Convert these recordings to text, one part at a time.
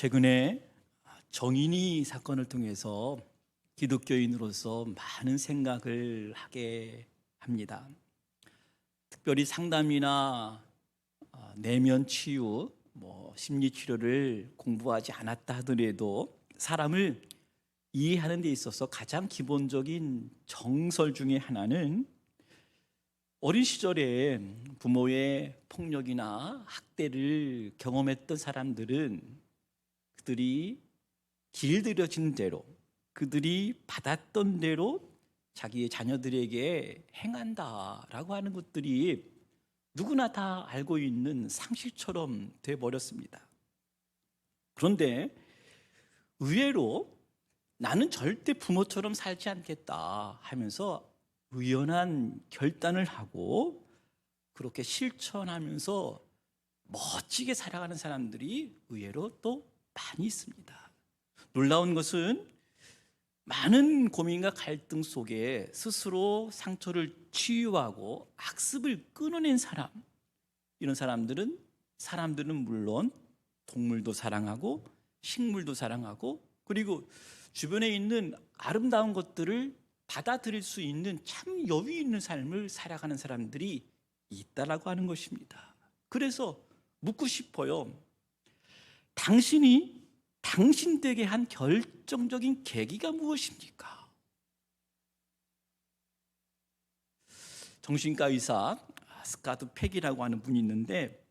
최근에 정인이 사건을 통해서 기독교인으로서 많은 생각을 하게 합니다. 특별히 상담이나 어, 내면 치유, 뭐 심리 치료를 공부하지 않았다 하더라도 사람을 이해하는 데 있어서 가장 기본적인 정설 중에 하나는 어린 시절에 부모의 폭력이나 학대를 경험했던 사람들은 그들이 길들여진 대로 그들이 받았던 대로 자기의 자녀들에게 행한다라고 하는 것들이 누구나 다 알고 있는 상식처럼 돼 버렸습니다. 그런데 의외로 나는 절대 부모처럼 살지 않겠다 하면서 의연한 결단을 하고 그렇게 실천하면서 멋지게 살아가는 사람들이 의외로 또 많이 있습니다. 놀라운 것은 많은 고민과 갈등 속에 스스로 상처를 치유하고 학습을 끊어낸 사람 이런 사람들은 사람들은 물론 동물도 사랑하고 식물도 사랑하고 그리고 주변에 있는 아름다운 것들을 받아들일 수 있는 참 여유 있는 삶을 살아가는 사람들이 있다라고 하는 것입니다. 그래서 묻고 싶어요. 당신이 당신 되게 한 결정적인 계기가 무엇입니까? 정신과 의사 스카드 팩이라고 하는 분이 있는데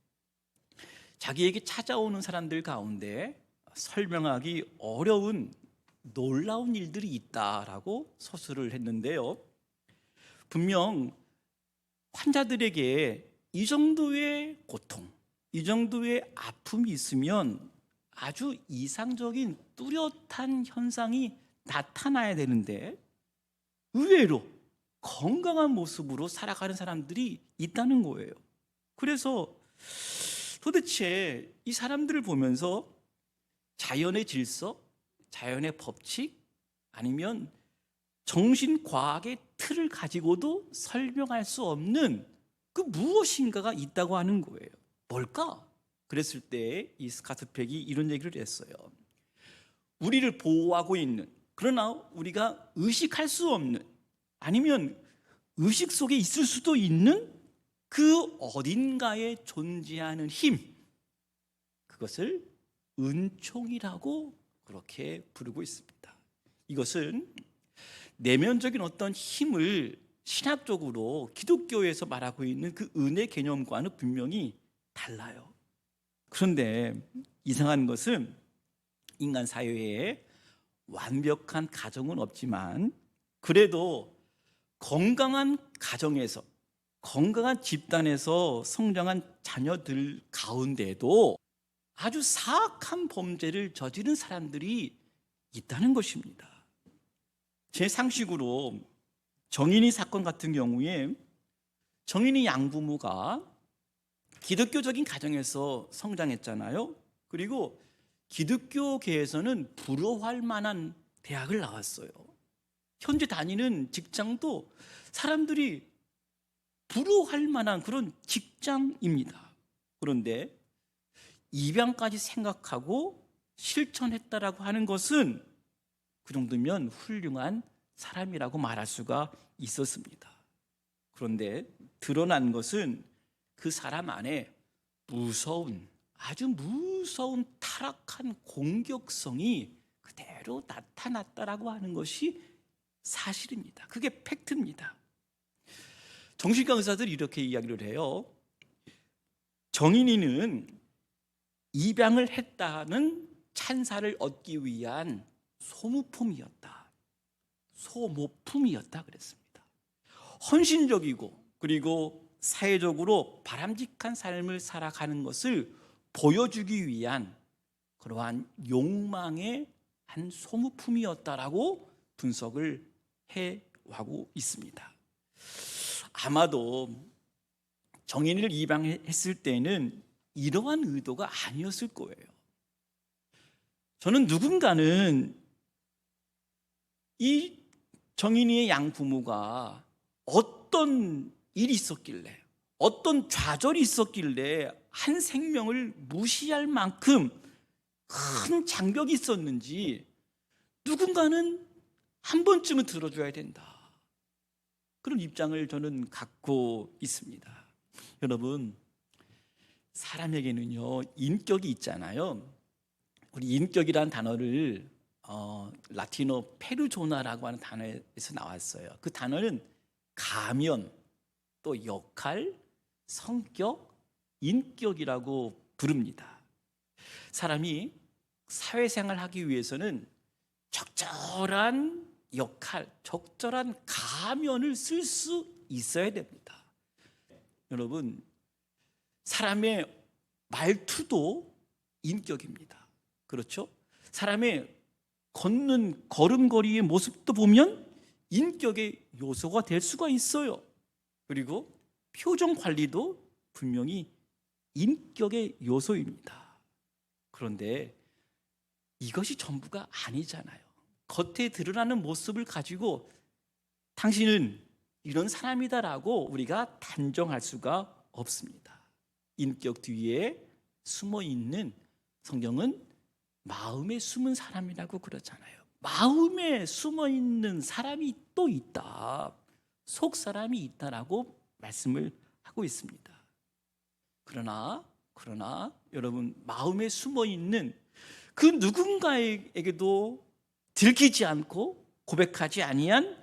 자기에게 찾아오는 사람들 가운데 설명하기 어려운 놀라운 일들이 있다라고 서술을 했는데요. 분명 환자들에게 이 정도의 고통, 이 정도의 아픔이 있으면 아주 이상적인 뚜렷한 현상이 나타나야 되는데 의외로 건강한 모습으로 살아가는 사람들이 있다는 거예요. 그래서 도대체 이 사람들을 보면서 자연의 질서, 자연의 법칙 아니면 정신과학의 틀을 가지고도 설명할 수 없는 그 무엇인가가 있다고 하는 거예요. 뭘까? 그랬을 때 이 스카트팩이 이런 얘기를 했어요. 우리를 보호하고 있는 그러나 우리가 의식할 수 없는 아니면 의식 속에 있을 수도 있는 그 어딘가에 존재하는 힘 그것을 은총이라고 그렇게 부르고 있습니다. 이것은 내면적인 어떤 힘을 신학적으로 기독교에서 말하고 있는 그 은혜 개념과는 분명히 달라요. 그런데 이상한 것은 인간 사회에 완벽한 가정은 없지만 그래도 건강한 가정에서 건강한 집단에서 성장한 자녀들 가운데도 아주 사악한 범죄를 저지른 사람들이 있다는 것입니다. 제 상식으로 정인이 사건 같은 경우에 정인이 양부모가 기독교적인 가정에서 성장했잖아요. 그리고 기독교계에서는 부러워할 만한 대학을 나왔어요. 현재 다니는 직장도 사람들이 부러워할 만한 그런 직장입니다. 그런데 입양까지 생각하고 실천했다라고 하는 것은 그 정도면 훌륭한 사람이라고 말할 수가 있었습니다. 그런데 드러난 것은 그 사람 안에 무서운 아주 무서운 타락한 공격성이 그대로 나타났다라고 하는 것이 사실입니다. 그게 팩트입니다. 정신과 의사들이 이렇게 이야기를 해요. 정인이는 입양을 했다는 찬사를 얻기 위한 소모품이었다. 소모품이었다 그랬습니다. 헌신적이고 그리고 사회적으로 바람직한 삶을 살아가는 것을 보여주기 위한 그러한 욕망의 한 소모품이었다라고 분석을 해와고 있습니다. 아마도 정인을 입양했을 때는 이러한 의도가 아니었을 거예요. 저는 누군가는 이 정인이의 양부모가 어떤 일이 있었길래 어떤 좌절이 있었길래 한 생명을 무시할 만큼 큰 장벽이 있었는지 누군가는 한 번쯤은 들어줘야 된다. 그런 입장을 저는 갖고 있습니다. 여러분, 사람에게는요, 인격이 있잖아요. 우리 인격이란 단어를 어, 라틴어 페르조나라고 하는 단어에서 나왔어요. 그 단어는 가면, 또 역할, 성격, 인격이라고 부릅니다. 사람이 사회생활 하기 위해서는 적절한 역할, 적절한 가면을 쓸 수 있어야 됩니다. 여러분, 사람의 말투도 인격입니다. 그렇죠? 사람의 걷는 걸음걸이의 모습도 보면 인격의 요소가 될 수가 있어요. 그리고 표정 관리도 분명히 인격의 요소입니다. 그런데 이것이 전부가 아니잖아요. 겉에 드러나는 모습을 가지고 당신은 이런 사람이다라고 우리가 단정할 수가 없습니다. 인격 뒤에 숨어 있는 성경은 마음에 숨은 사람이라고 그러잖아요. 마음에 숨어 있는 사람이 또 있다. 속 사람이 있다라고 말씀을 하고 있습니다. 그러나 그러나 여러분 마음에 숨어 있는 그 누군가에게도 들키지 않고 고백하지 아니한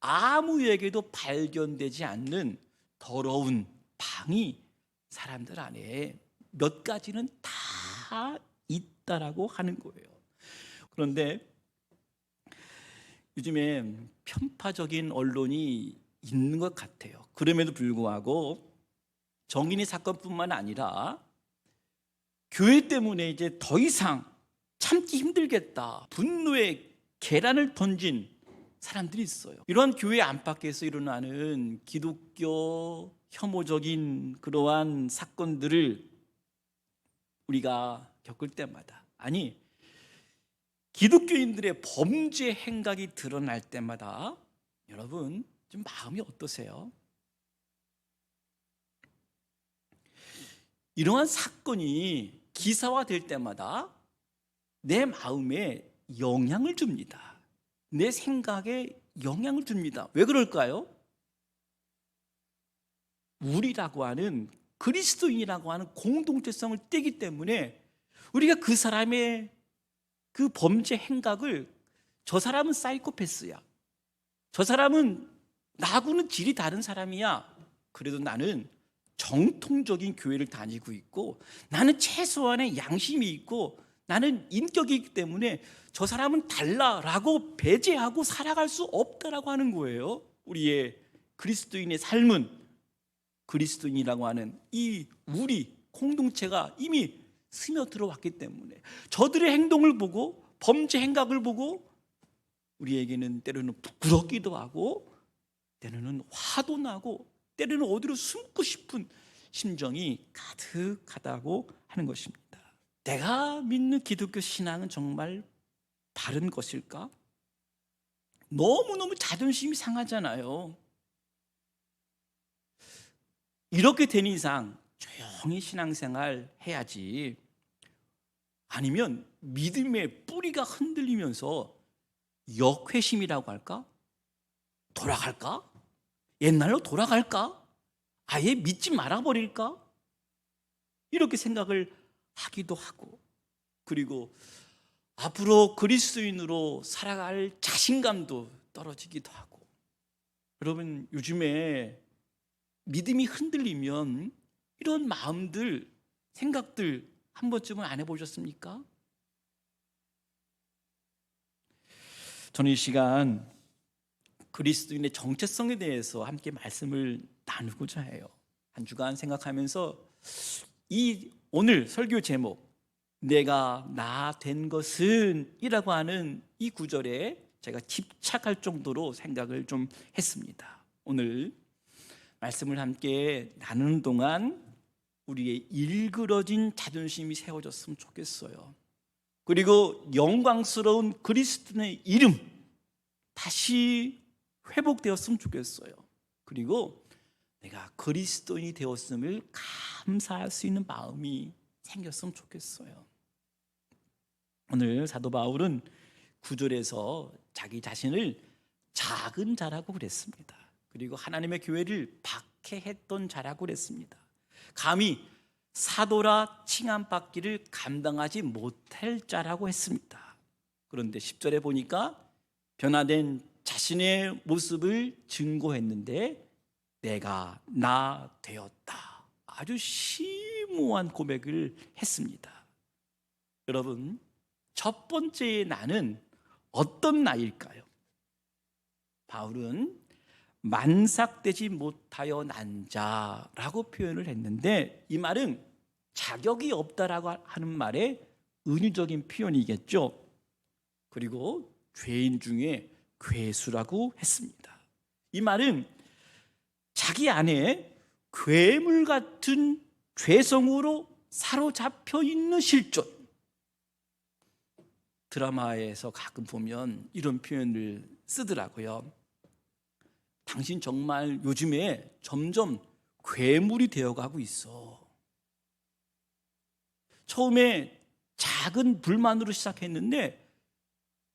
아무에게도 발견되지 않는 더러운 방이 사람들 안에 몇 가지는 다 있다라고 하는 거예요. 그런데 요즘에 편파적인 언론이 있는 것 같아요. 그럼에도 불구하고 정인이 사건뿐만 아니라 교회 때문에 이제 더 이상 참기 힘들겠다. 분노의 계란을 던진 사람들이 있어요. 이러한 교회 안팎에서 일어나는 기독교 혐오적인 그러한 사건들을 우리가 겪을 때마다 아니 기독교인들의 범죄 행각이 드러날 때마다 여러분 좀 마음이 어떠세요? 이러한 사건이 기사화 될 때마다 내 마음에 영향을 줍니다. 내 생각에 영향을 줍니다. 왜 그럴까요? 우리라고 하는 그리스도인이라고 하는 공동체성을 떼기 때문에 우리가 그 사람의 그 범죄 행각을 저 사람은 사이코패스야. 저 사람은 나하고는 질이 다른 사람이야. 그래도 나는 정통적인 교회를 다니고 있고 나는 최소한의 양심이 있고 나는 인격이 있기 때문에 저 사람은 달라라고 배제하고 살아갈 수 없다라고 하는 거예요. 우리의 그리스도인의 삶은 그리스도인이라고 하는 이 우리 공동체가 이미 스며들어 왔기 때문에 저들의 행동을 보고 범죄 행각을 보고 우리에게는 때로는 부끄럽기도 하고 때로는 화도 나고 때로는 어디로 숨고 싶은 심정이 가득하다고 하는 것입니다. 내가 믿는 기독교 신앙은 정말 바른 것일까? 너무너무 자존심이 상하잖아요. 이렇게 된 이상 조용히 신앙생활 해야지. 아니면 믿음의 뿌리가 흔들리면서 역회심이라고 할까? 돌아갈까? 옛날로 돌아갈까? 아예 믿지 말아버릴까? 이렇게 생각을 하기도 하고 그리고 앞으로 그리스도인으로 살아갈 자신감도 떨어지기도 하고 여러분 요즘에 믿음이 흔들리면 이런 마음들 생각들 한 번쯤은 안 해보셨습니까? 저는 이 시간 그리스도인의 정체성에 대해서 함께 말씀을 나누고자 해요. 한 주간 생각하면서 이 오늘 설교 제목 내가 나 된 것은 이라고 하는 이 구절에 제가 집착할 정도로 생각을 좀 했습니다. 오늘 말씀을 함께 나누는 동안 우리의 일그러진 자존심이 세워졌으면 좋겠어요. 그리고 영광스러운 그리스도의 이름 다시 회복되었으면 좋겠어요. 그리고 내가 그리스도인이 되었음을 감사할 수 있는 마음이 생겼으면 좋겠어요. 오늘 사도 바울은 구절에서 자기 자신을 작은 자라고 그랬습니다. 그리고 하나님의 교회를 박해했던 자라고 그랬습니다. 감히 사도라 칭함받기를 감당하지 못할 자라고 했습니다. 그런데 10절에 보니까 변화된 자신의 모습을 증거했는데 내가 나 되었다. 아주 심오한 고백을 했습니다. 여러분, 첫 번째의 나는 어떤 나일까요? 바울은 만삭되지 못하여 난 자라고 표현을 했는데 이 말은 자격이 없다라고 하는 말의 은유적인 표현이겠죠. 그리고 죄인 중에 괴수라고 했습니다. 이 말은 자기 안에 괴물 같은 죄성으로 사로잡혀 있는 실존. 드라마에서 가끔 보면 이런 표현을 쓰더라고요. 당신 정말 요즘에 점점 괴물이 되어가고 있어. 처음에 작은 불만으로 시작했는데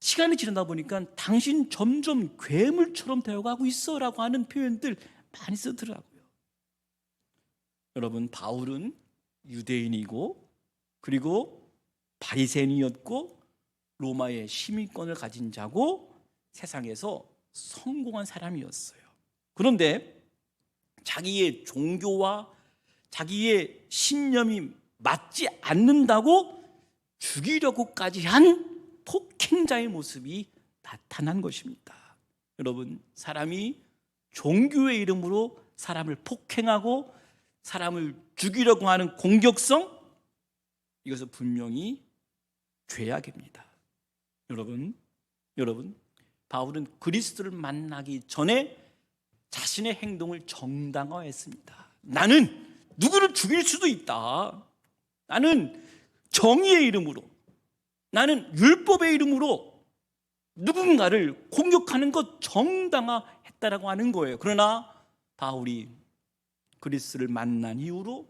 시간이 지나다 보니까 당신 점점 괴물처럼 되어가고 있어라고 하는 표현들 많이 쓰더라고요. 여러분 바울은 유대인이고 그리고 바리새인이었고 로마의 시민권을 가진 자고 세상에서 성공한 사람이었어요. 그런데 자기의 종교와 자기의 신념이 맞지 않는다고 죽이려고까지 한 폭행자의 모습이 나타난 것입니다. 여러분, 사람이 종교의 이름으로 사람을 폭행하고 사람을 죽이려고 하는 공격성 이것은 분명히 죄악입니다. 여러분, 여러분, 바울은 그리스도를 만나기 전에 자신의 행동을 정당화했습니다. 나는 누구를 죽일 수도 있다. 나는 정의의 이름으로, 나는 율법의 이름으로 누군가를 공격하는 것 정당화했다라고 하는 거예요. 그러나 바울이 그리스도를 만난 이후로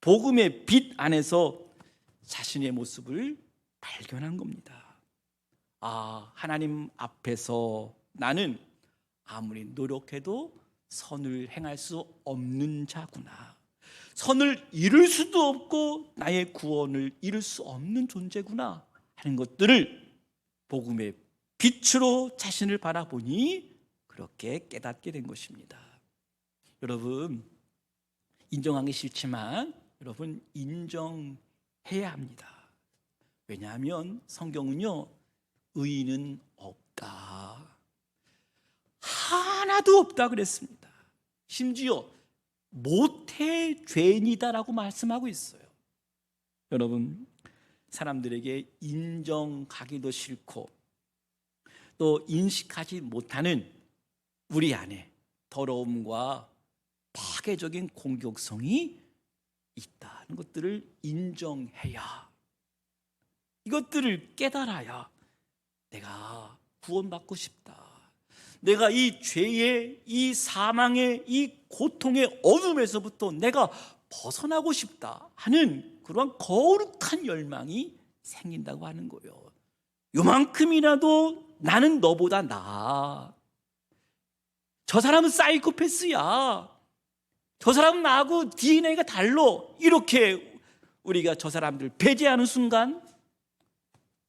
복음의 빛 안에서 자신의 모습을 발견한 겁니다. 아, 하나님 앞에서 나는 아무리 노력해도 선을 행할 수 없는 자구나. 선을 이룰 수도 없고 나의 구원을 이룰 수 없는 존재구나 하는 것들을 복음의 빛으로 자신을 바라보니 그렇게 깨닫게 된 것입니다. 여러분 인정하기 싫지만 여러분 인정해야 합니다. 왜냐하면 성경은요 의인은 없다. 하나도 없다 그랬습니다. 심지어 모태 죄인이다라고 말씀하고 있어요. 여러분 사람들에게 인정하기도 싫고 또 인식하지 못하는 우리 안에 더러움과 파괴적인 공격성이 있다는 것들을 인정해야 이것들을 깨달아야 내가 구원받고 싶다. 내가 이 죄의 이 사망의 이 고통의 어둠에서부터 내가 벗어나고 싶다 하는 그러한 거룩한 열망이 생긴다고 하는 거예요. 요만큼이라도 나는 너보다 나아. 저 사람은 사이코패스야. 저 사람은 나하고 DNA가 달라. 이렇게 우리가 저 사람들 배제하는 순간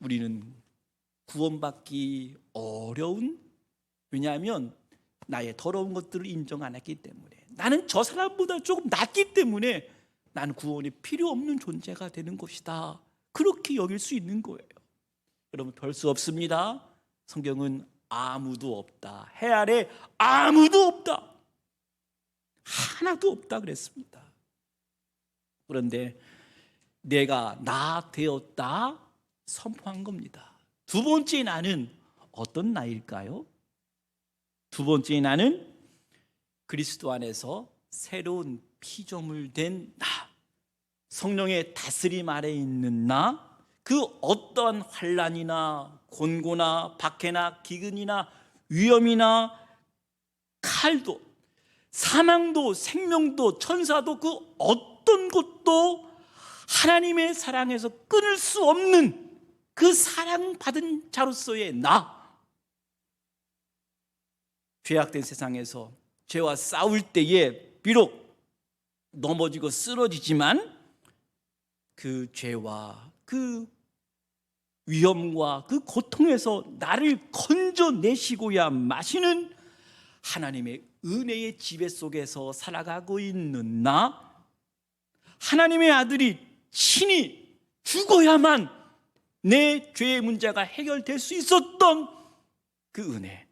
우리는 구원받기 어려운 왜냐하면 나의 더러운 것들을 인정 안 했기 때문에 나는 저 사람보다 조금 낫기 때문에 나는 구원이 필요 없는 존재가 되는 것이다. 그렇게 여길 수 있는 거예요. 여러분 별 수 없습니다. 성경은 아무도 없다. 해 아래 아무도 없다. 하나도 없다 그랬습니다. 그런데 내가 나 되었다 선포한 겁니다. 두 번째 나는 어떤 나일까요? 두 번째 나는 그리스도 안에서 새로운 피조물 된 나, 성령의 다스림 아래 있는 나, 그 어떠한 환란이나 곤고나 박해나 기근이나 위험이나 칼도 사망도 생명도 천사도 그 어떤 것도 하나님의 사랑에서 끊을 수 없는 그 사랑받은 자로서의 나 죄악된 세상에서 죄와 싸울 때에 비록 넘어지고 쓰러지지만 그 죄와 그 위험과 그 고통에서 나를 건져내시고야 마시는 하나님의 은혜의 지배 속에서 살아가고 있는 나 하나님의 아들이 친히 죽어야만 내 죄의 문제가 해결될 수 있었던 그 은혜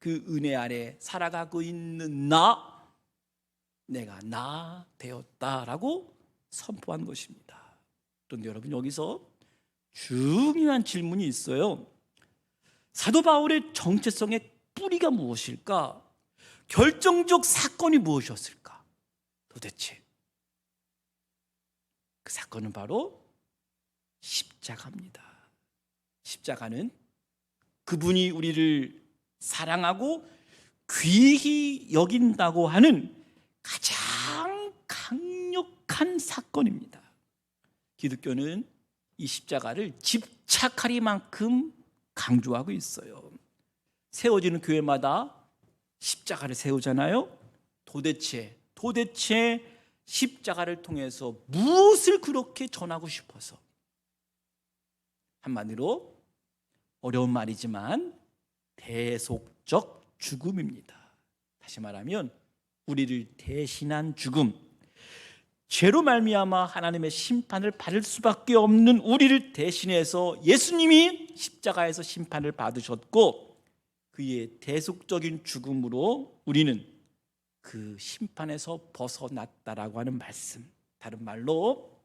그 은혜 아래 살아가고 있는 나 내가 나 되었다라고 선포한 것입니다. 그런데 여러분 여기서 중요한 질문이 있어요. 사도 바울의 정체성의 뿌리가 무엇일까? 결정적 사건이 무엇이었을까? 도대체 그 사건은 바로 십자가입니다. 십자가는 그분이 우리를 사랑하고 귀히 여긴다고 하는 가장 강력한 사건입니다. 기독교는 이 십자가를 집착하리만큼 강조하고 있어요. 세워지는 교회마다 십자가를 세우잖아요. 도대체 도대체 십자가를 통해서 무엇을 그렇게 전하고 싶어서 한마디로 어려운 말이지만 대속적 죽음입니다. 다시 말하면 우리를 대신한 죽음. 죄로 말미암아 하나님의 심판을 받을 수밖에 없는 우리를 대신해서 예수님이 십자가에서 심판을 받으셨고 그의 대속적인 죽음으로 우리는 그 심판에서 벗어났다라고 하는 말씀. 다른 말로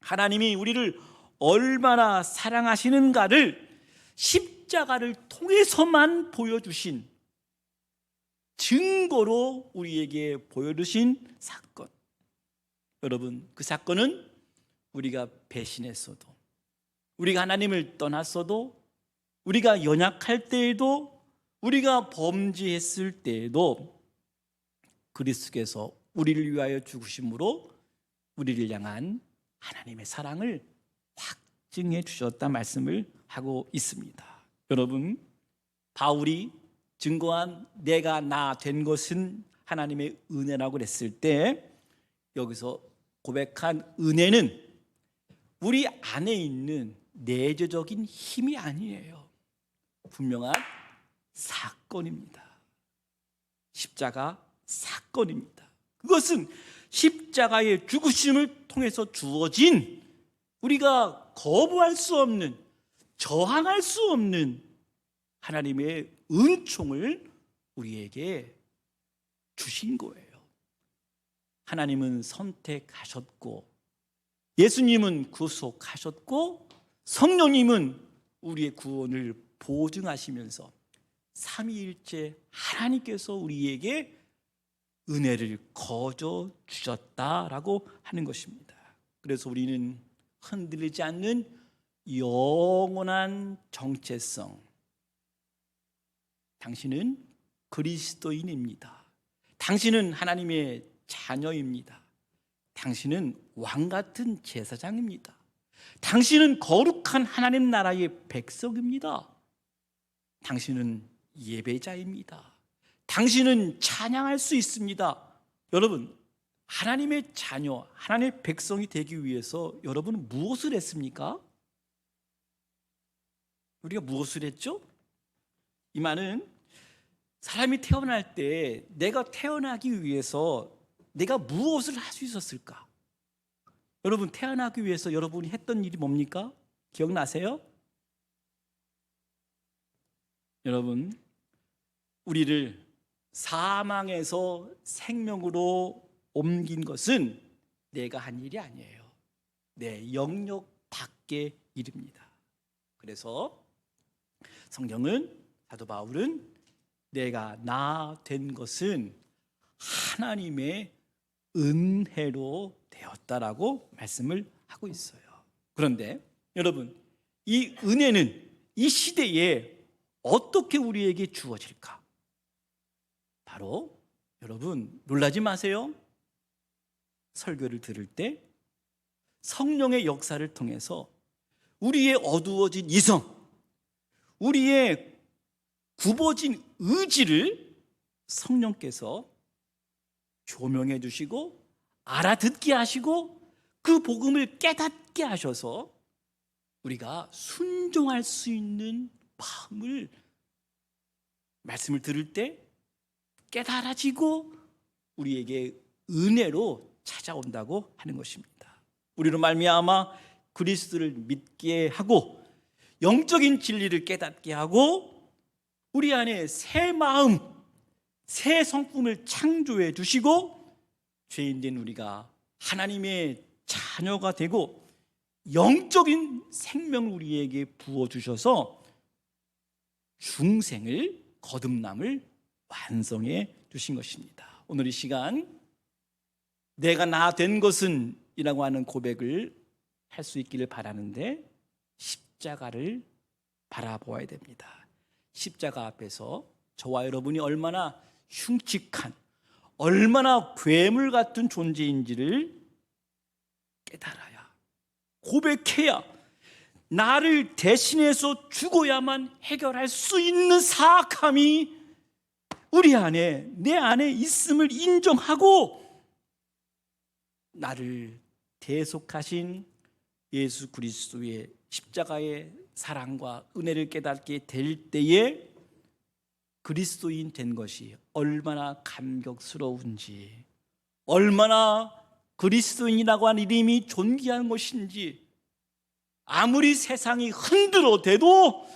하나님이 우리를 얼마나 사랑하시는가를 십자가를 통해서만 보여주신 증거로 우리에게 보여주신 사건. 여러분, 그 사건은 우리가 배신했어도, 우리가 하나님을 떠났어도, 우리가 연약할 때에도, 우리가 범죄했을 때에도 그리스도께서 우리를 위하여 죽으심으로 우리를 향한 하나님의 사랑을 확증해 주셨다 말씀을 하고 있습니다. 여러분, 바울이 증거한 내가 나 된 것은 하나님의 은혜라고 그랬을 때 여기서 고백한 은혜는 우리 안에 있는 내재적인 힘이 아니에요. 분명한 사건입니다. 십자가 사건입니다. 그것은 십자가의 죽으심을 통해서 주어진 우리가 거부할 수 없는 저항할 수 없는 하나님의 은총을 우리에게 주신 거예요. 하나님은 선택하셨고 예수님은 구속하셨고 성령님은 우리의 구원을 보증하시면서 삼위일체 하나님께서 우리에게 은혜를 거저 주셨다라고 하는 것입니다. 그래서 우리는 흔들리지 않는 영원한 정체성. 당신은 그리스도인입니다. 당신은 하나님의 자녀입니다. 당신은 왕 같은 제사장입니다. 당신은 거룩한 하나님 나라의 백성입니다. 당신은 예배자입니다. 당신은 찬양할 수 있습니다. 여러분, 하나님의 자녀, 하나님의 백성이 되기 위해서 여러분은 무엇을 했습니까? 우리가 무엇을 했죠? 이 말은 사람이 태어날 때 내가 태어나기 위해서 내가 무엇을 할 수 있었을까? 여러분 태어나기 위해서 여러분이 했던 일이 뭡니까? 기억나세요? 여러분 우리를 사망에서 생명으로 옮긴 것은 내가 한 일이 아니에요. 내 영역 밖의 일입니다. 그래서 성경은 사도 바울은 내가 나 된 것은 하나님의 은혜로 되었다라고 말씀을 하고 있어요. 그런데 여러분, 이 은혜는 이 시대에 어떻게 우리에게 주어질까? 바로 여러분 놀라지 마세요. 설교를 들을 때 성령의 역사를 통해서 우리의 어두워진 이성, 우리의 굽어진 의지를 성령께서 조명해 주시고 알아듣게 하시고 그 복음을 깨닫게 하셔서 우리가 순종할 수 있는 마음을 말씀을 들을 때 깨달아지고 우리에게 은혜로 찾아온다고 하는 것입니다. 우리로 말미암아 그리스도를 믿게 하고 영적인 진리를 깨닫게 하고 우리 안에 새 마음, 새 성품을 창조해 주시고 죄인된 우리가 하나님의 자녀가 되고 영적인 생명을 우리에게 부어 주셔서 중생을 거듭남을 완성해 주신 것입니다. 오늘 이 시간 내가 나 된 것은 이라고 하는 고백을 할 수 있기를 바라는데 십자가를 바라보아야 됩니다. 십자가 앞에서 저와 여러분이 얼마나 흉측한 얼마나 괴물 같은 존재인지를 깨달아야 고백해야 나를 대신해서 죽어야만 해결할 수 있는 사악함이 우리 안에 내 안에 있음을 인정하고 나를 대속하신 예수 그리스도의 십자가의 사랑과 은혜를 깨닫게 될 때에 그리스도인 된 것이 얼마나 감격스러운지 얼마나 그리스도인이라고 하는 이름이 존귀한 것인지 아무리 세상이 흔들어대도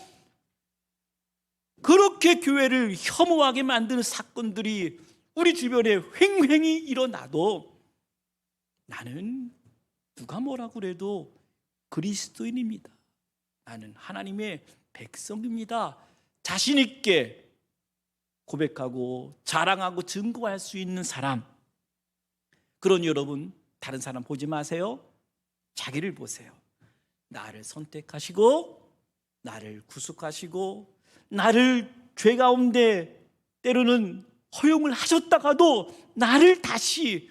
그렇게 교회를 혐오하게 만드는 사건들이 우리 주변에 횡횡히 일어나도 나는 누가 뭐라 그래도 그리스도인입니다. 나는 하나님의 백성입니다. 자신 있게 고백하고 자랑하고 증거할 수 있는 사람. 그런 여러분 다른 사람 보지 마세요. 자기를 보세요. 나를 선택하시고 나를 구속하시고 나를 죄 가운데 때로는 허용을 하셨다가도 나를 다시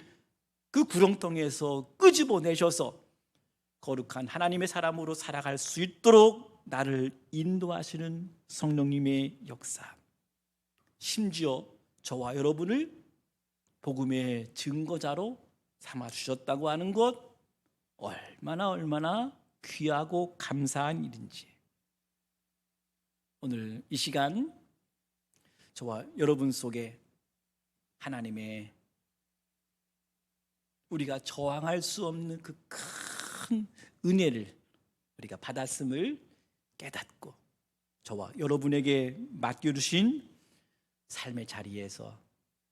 그 구렁텅이에서 끄집어내셔서 거룩한 하나님의 사람으로 살아갈 수 있도록 나를 인도하시는 성령님의 역사. 심지어 저와 여러분을 복음의 증거자로 삼아 주셨다고 하는 것 얼마나 얼마나 귀하고 감사한 일인지. 오늘 이 시간 저와 여러분 속에 하나님의 우리가 저항할 수 없는 그큰 은혜를 우리가 받았음을 깨닫고 저와 여러분에게 맡겨주신 삶의 자리에서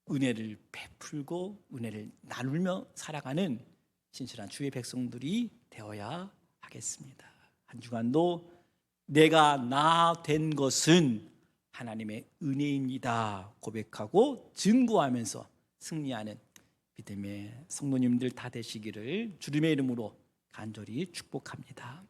은혜를 베풀고 은혜를 나누며 살아가는 진실한 주의 백성들이 되어야 하겠습니다. 한 주간도 내가 나 된 것은 하나님의 은혜입니다. 고백하고 증거하면서 승리하는 믿음의 성도님들 다 되시기를 주님의 이름으로 간절히 축복합니다.